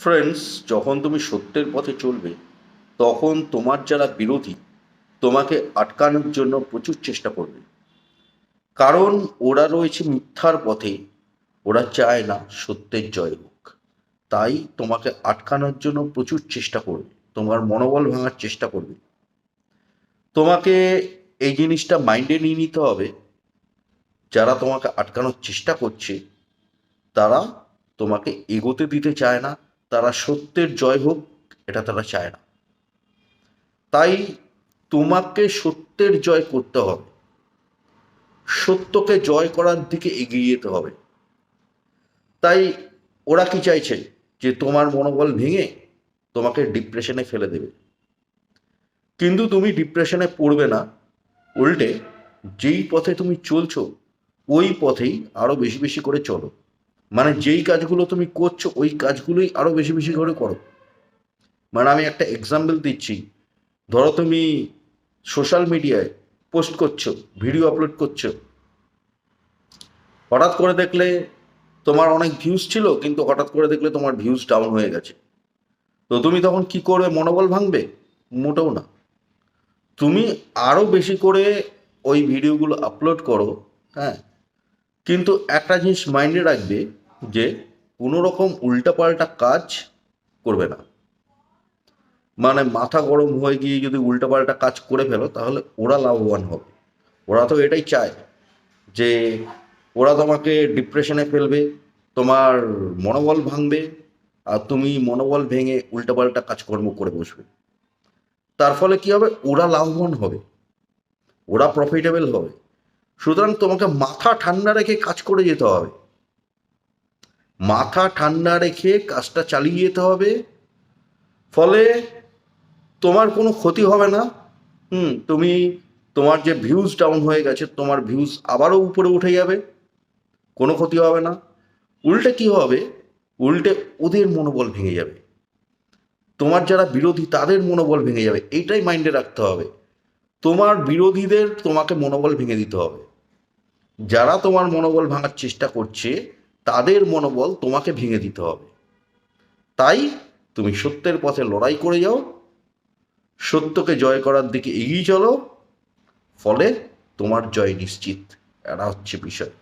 Friends যখন তুমি সত্যের পথে চলবে, তখন তোমার যারা বিরোধী, তোমাকে আটকানোর জন্য প্রচুর চেষ্টা করবে। কারণ ওরা রয়েছে মিথ্যার পথে, ওরা চায় না সত্যের জয় হোক। তাই তোমাকে আটকানোর জন্য প্রচুর চেষ্টা করবে, তোমার মনোবল ভাঙার চেষ্টা করবে। তোমাকে এই জিনিসটা মাইন্ডে নিয়ে নিতে হবে, যারা তোমাকে আটকানোর চেষ্টা করছে, তারা তোমাকে এগোতে দিতে চায় না তারা সত্যের জয় হোক, এটা তারা চায় না। তাই তোমাকে সত্যের জয় করতে হবে। সত্যকে জয় করার দিকে এগিয়ে যেতে হবে। তাই ওরা কি চাইছে? যে তোমার মনোবল ভেঙে তোমাকে ডিপ্রেশনে ফেলে দেবে। কিন্তু তুমি ডিপ্রেশনে পড়বে না। উল্টে যেই পথে তুমি চলছো, ওই পথেই আরও বেশি বেশি করে চলো। মানে যেই কাজগুলো তুমি করছ, ওই কাজগুলোই আরও বেশি বেশি করে করো। মানে আমি একটা এক্সাম্পল দিচ্ছি। ধরো তুমি সোশ্যাল মিডিয়ায় পোস্ট করছ ভিডিও আপলোড করছ। হঠাৎ করে দেখলে তোমার অনেক ভিউজ ছিল, কিন্তু হঠাৎ করে দেখলে তোমার ভিউজ ডাউন হয়ে গেছে। তো তুমি তখন কি করবে? মনোবল ভাঙবে? মোটেও না। তুমি আরও বেশি করে ওই ভিডিওগুলো আপলোড করো হ্যাঁ। কিন্তু একটা জিনিস মাইন্ডে রাখবে যে কোনো রকম উল্টাপাল্টা কাজ করবে না। মানে মাথা গরম হয়ে গিয়ে যদি উল্টাপাল্টা কাজ করে ফেলো, তাহলে ওরা লাভবান হবে। ওরা তো এটাই চায় যে ওরা তোমাকে ডিপ্রেশনে ফেলবে, তোমার মনোবল ভাঙবে, আর তুমি মনোবল ভেঙে উল্টাপাল্টা কাজকর্ম করে বসবে। তার ফলে কি হবে? ওরা লাভবান হবে, ওরা প্রফিটেবল হবে। সুতরাং তোমাকে মাথা ঠান্ডা রেখে কাজ করে যেতে হবে। মাথা ঠান্ডা রেখে কাজটা চালিয়ে যেতে হবে। ফলে তোমার কোনো ক্ষতি হবে না। হুম, তুমি তোমার যে ভিউজ ডাউন হয়ে গেছে, তোমার ভিউজ আবারও উপরে উঠে যাবে। কোনো ক্ষতি হবে না। উল্টে কি হবে? উল্টে ওদের মনোবল ভেঙে যাবে। তোমার যারা বিরোধী, তাদের মনোবল ভেঙে যাবে। এইটাই মাইন্ডে রাখতে হবে। তোমার বিরোধীদের তোমাকে মনোবল ভেঙে দিতে হবে। যারা তোমার মনোবল ভাঙার চেষ্টা করছে তাদের মনোবল তোমাকে ভেঙে দিতে হবে। তাই তুমি সত্যের পথে লড়াই করে যাও, সত্যকে জয় করার দিকে এগিয়ে চলো, ফলে তোমার জয় নিশ্চিত। এরা হচ্ছে বিষয়।